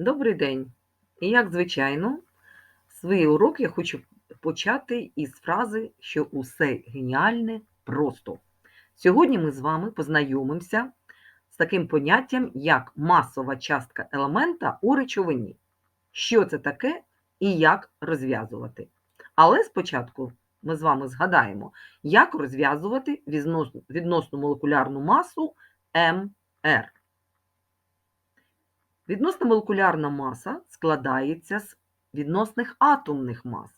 Добрий день! І як звичайно, свій урок я хочу почати із фрази, що усе геніальне просто. Сьогодні ми з вами познайомимося з таким поняттям, як масова частка елемента у речовині. Що це таке і як розв'язувати. Але спочатку ми з вами згадаємо, як розв'язувати відносну молекулярну масу МР. Відносна молекулярна маса складається з відносних атомних мас.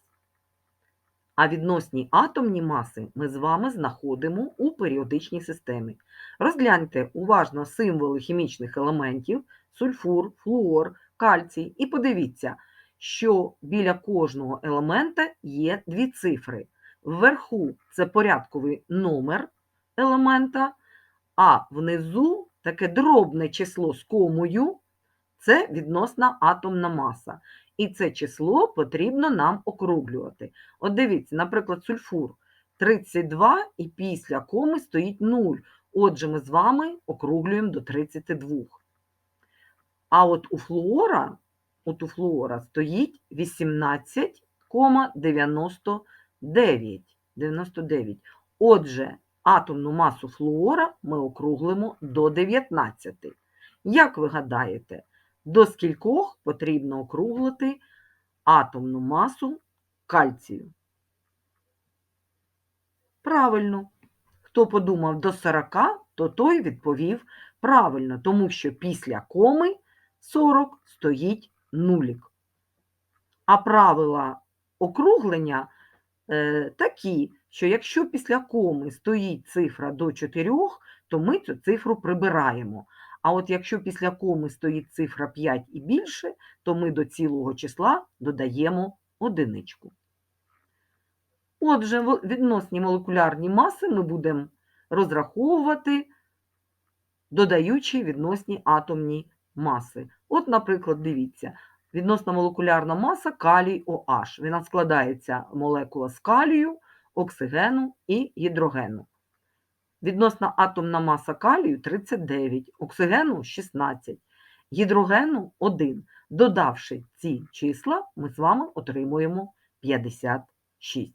А відносні атомні маси ми з вами знаходимо у періодичній системі. Розгляньте уважно символи хімічних елементів сульфур, флуор, кальцій, і подивіться, що біля кожного елемента є дві цифри. Вверху це порядковий номер елемента, а внизу таке дробне число з комою це відносна атомна маса. І це число потрібно нам округлювати. От дивіться, наприклад, сульфур 32 і після коми стоїть 0. Отже, ми з вами округлюємо до 32. А от у флуора, от у флуора стоїть 18,99. 99. Отже, атомну масу флуора ми округлимо до 19. Як ви гадаєте, до скількох потрібно округлити атомну масу кальцію? Правильно. Хто подумав до 40, то той відповів правильно, тому що після коми 40 стоїть нулік. А правила округлення е, такі, що якщо після коми стоїть цифра до 4, то ми цю цифру прибираємо. А от якщо після коми стоїть цифра 5 і більше, то ми до цілого числа додаємо одиничку. Отже, відносні молекулярні маси ми будемо розраховувати, додаючи відносні атомні маси. От, наприклад, дивіться, відносна молекулярна маса калій OH. Вона складається молекула з калію, оксигену і гідрогену. Відносна атомна маса калію 39, оксигену 16, гідрогену 1. Додавши ці числа, ми з вами отримуємо 56.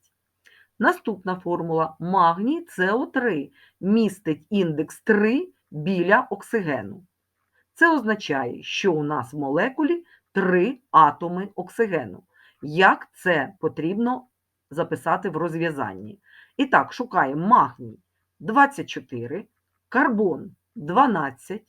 Наступна формула магній СО3 містить індекс 3 біля оксигену. Це означає, що у нас в молекулі 3 атоми оксигену. Як це потрібно записати в розв'язанні? І так, шукаємо магній. 24, карбон 12,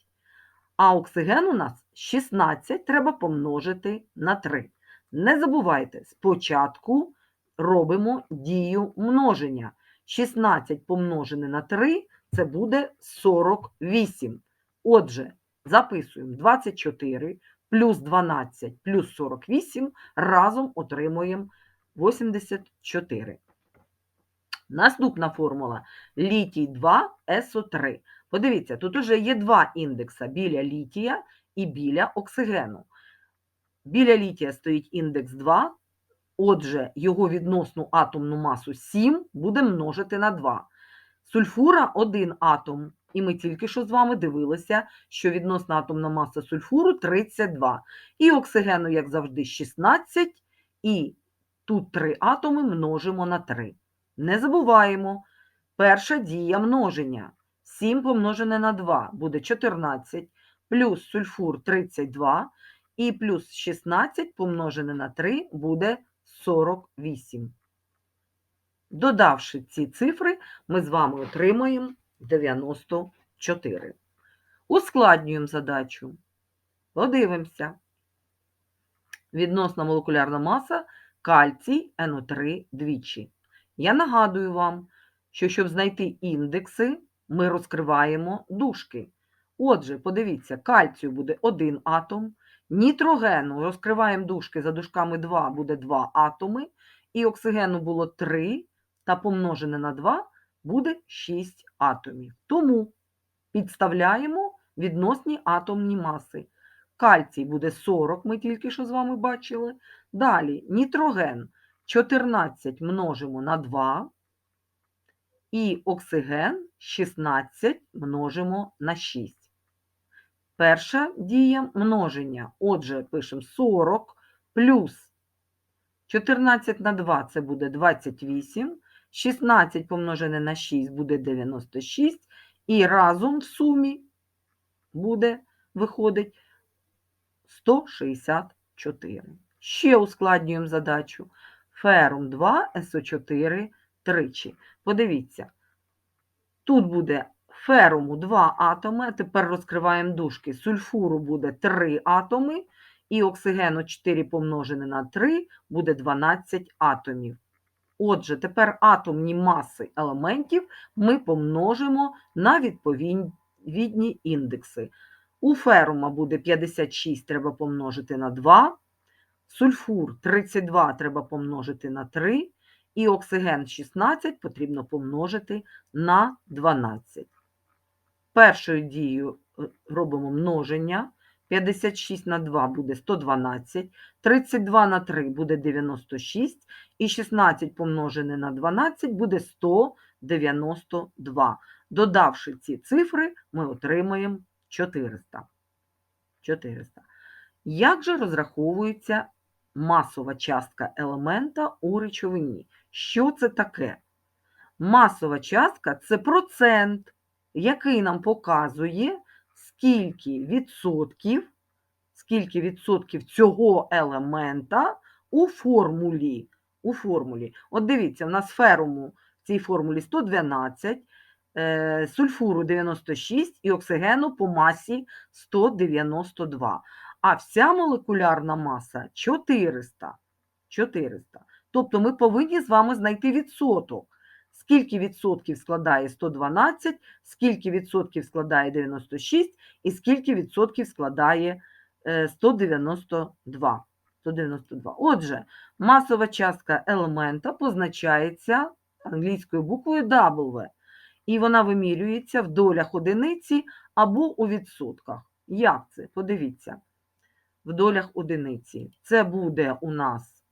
а оксиген у нас 16 треба помножити на 3. Не забувайте, спочатку робимо дію множення. 16 помножене на 3 це буде 48. Отже, записуємо 24 плюс 12 плюс 48, разом отримуємо 84. Наступна формула літій 2 СО3. Подивіться, тут уже є два індекса біля літія і біля оксигену. Біля літія стоїть індекс 2, отже, його відносну атомну масу 7 буде множити на 2. Сульфура 1 атом, і ми тільки що з вами дивилися, що відносна атомна маса сульфуру 32. І оксигену, як завжди, 16, і тут 3 атоми множимо на 3. Не забуваємо, перша дія множення. 7 помножене на 2 буде 14, плюс сульфур 32, і плюс 16 помножене на 3 буде 48. Додавши ці цифри, ми з вами отримаємо 94. Ускладнюємо задачу. Подивимося. Відносна молекулярна маса кальцій НО3 двічі. Я нагадую вам, що щоб знайти індекси, ми розкриваємо дужки. Отже, подивіться, кальцію буде 1 атом, нітрогену розкриваємо дужки за дужками 2 буде 2 атоми, і оксигену було 3, та помножене на 2 буде 6 атомів. Тому підставляємо відносні атомні маси. Кальцій буде 40, ми тільки що з вами бачили. Далі нітроген 14 множимо на 2, і оксиген 16 множимо на 6. Перша дія множення. Отже, пишемо 40 плюс 14 на 2 це буде 28, 16 помножене на 6 буде 96, і разом в сумі буде, виходить 164. Ще ускладнюємо задачу. Ферум 2, СО4 тричі. Подивіться, тут буде феруму 2 атоми, тепер розкриваємо дужки. Сульфуру буде 3 атоми, і оксигену 4 помножене на 3 буде 12 атомів. Отже, тепер атомні маси елементів ми помножимо на відповідні індекси. У ферума буде 56, треба помножити на 2, сульфур 32 треба помножити на 3, і оксиген 16 потрібно помножити на 12. Першою дією е, робимо множення. 56 на 2 буде 112, 32 на 3 буде 96, і 16 помножене на 12 буде 192. Додавши ці цифри, ми отримаємо 400. 400. Як же розраховується масова частка елемента у речовині? Що це таке? Масова частка це процент, який нам показує, скільки відсотків, скільки відсотків цього елемента у формулі. У формулі. От дивіться, в нас феруму в цій формулі 112, е, сульфуру 96 і оксигену по масі 192. А вся молекулярна маса 400. 400. Тобто ми повинні з вами знайти відсоток. Скільки відсотків складає 112, скільки відсотків складає 96 і скільки відсотків складає е, 192. 192. Отже, масова частка елемента позначається англійською буквою W, і вона вимірюється в долях одиниці або у відсотках. Як це? Подивіться. В долях одиниці. Це буде у нас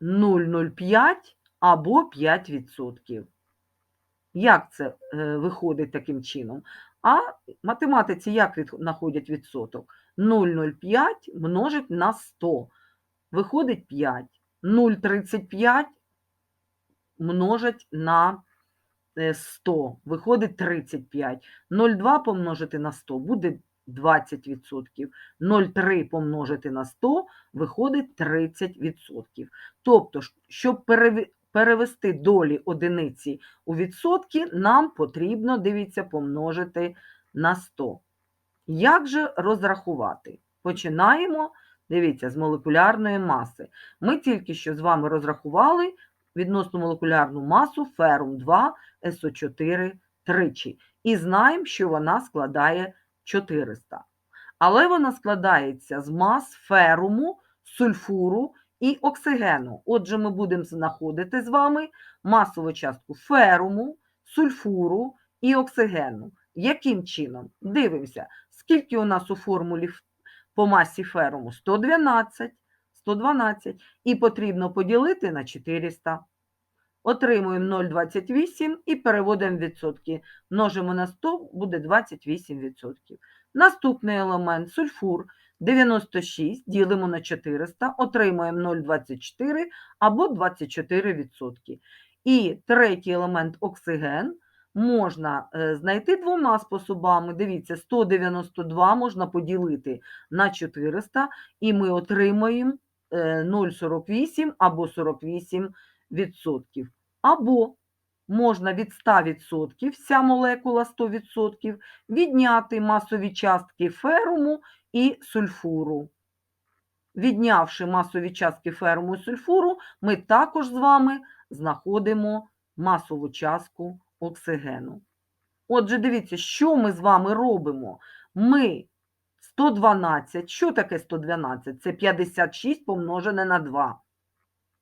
0,05 або 5%. Як це е, виходить таким чином? А математиці як знаходять відсоток? 0,05 множить на 100. Виходить 5. 0,35 множить на е, 100. Виходить 35. 0,2 помножити на 100 буде 20%. 0,3 помножити на 100 виходить 30%. Тобто, щоб перевести долі одиниці у відсотки, нам потрібно, дивіться, помножити на 100. Як же розрахувати? Починаємо, дивіться, з молекулярної маси. Ми тільки що з вами розрахували відносно молекулярну масу ферум 2 СО4 тричі. І знаємо, що вона складає 400. Але вона складається з мас феруму, сульфуру і оксигену. Отже, ми будемо знаходити з вами масову частку феруму, сульфуру і оксигену. Яким чином? Дивимося, скільки у нас у формулі по масі феруму? 112, 112. І потрібно поділити на 400. Отримуємо 0,28 і переводимо відсотки. Множимо на 100, буде 28%. Наступний елемент сульфур 96 ділимо на 400, отримуємо 0,24 або 24%. І третій елемент оксиген можна е, знайти двома способами. Дивіться, 192 можна поділити на 400, і ми отримаємо е, 0,48 або 48%. Або можна від 100% вся молекула 100% відняти масові частки феруму і сульфуру. Віднявши масові частки феруму і сульфуру, ми також з вами знаходимо масову частку оксигену. Отже, дивіться, що ми з вами робимо? Ми 112, що таке 112? Це 56 помножене на 2.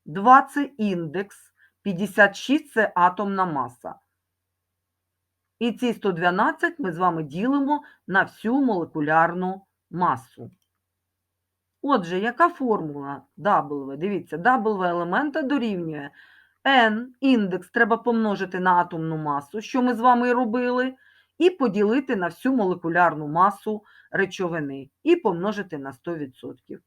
2 – це індекс, 56 – це атомна маса. І ці 112 ми з вами ділимо на всю молекулярну масу. Отже, яка формула W? Дивіться, W елемента дорівнює N, індекс треба помножити на атомну масу, що ми з вами і робили, і поділити на всю молекулярну масу речовини і помножити на 100%.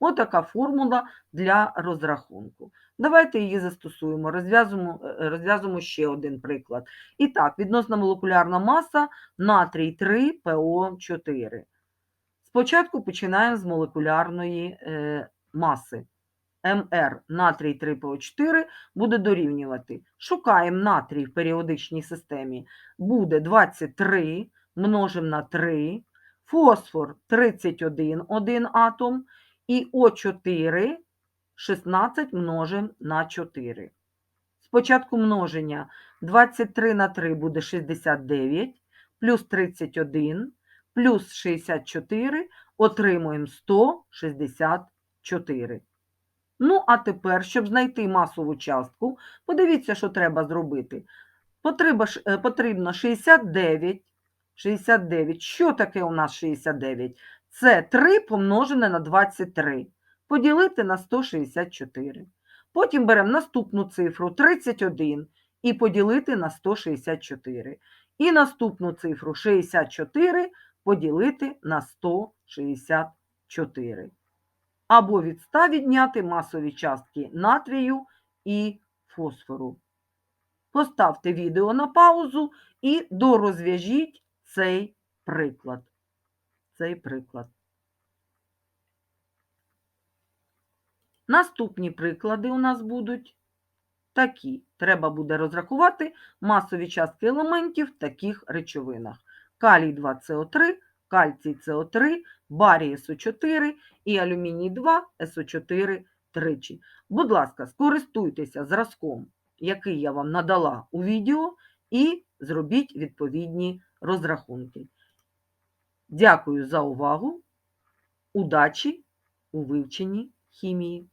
Отака формула для розрахунку. Давайте її застосуємо, розв'язуємо, е, розв'язуємо ще один приклад. І так, відносна молекулярна маса натрій 3 ПО 4. Спочатку починаємо з молекулярної е, маси. МР натрій 3 ПО 4 буде дорівнювати. Шукаємо натрій в періодичній системі. Буде 23 множимо на 3, фосфор 31 один атом і О4 16 множимо на 4. Спочатку множення 23 на 3 буде 69, плюс 31, плюс 64, отримуємо 164. Ну, а тепер, щоб знайти масову частку, подивіться, що треба зробити. Е, потрібно 69. 69. Що таке у нас 69? Це 3 помножене на 23. Поділити на 164. Потім беремо наступну цифру 31 і поділити на 164. І наступну цифру 64 поділити на 164 або від 100 відняти масові частки натрію і фосфору. Поставте відео на паузу і дорозв'яжіть цей приклад. Цей приклад. Наступні приклади у нас будуть такі. Треба буде розрахувати масові частки елементів в таких речовинах. Калій 2СО3, кальцій СО3, барій СО4 і алюміній 2 СО4 тричі. Будь ласка, скористуйтеся зразком, який я вам надала у відео, і зробіть відповідні розрахунки. Дякую за увагу. Удачі у вивченні хімії.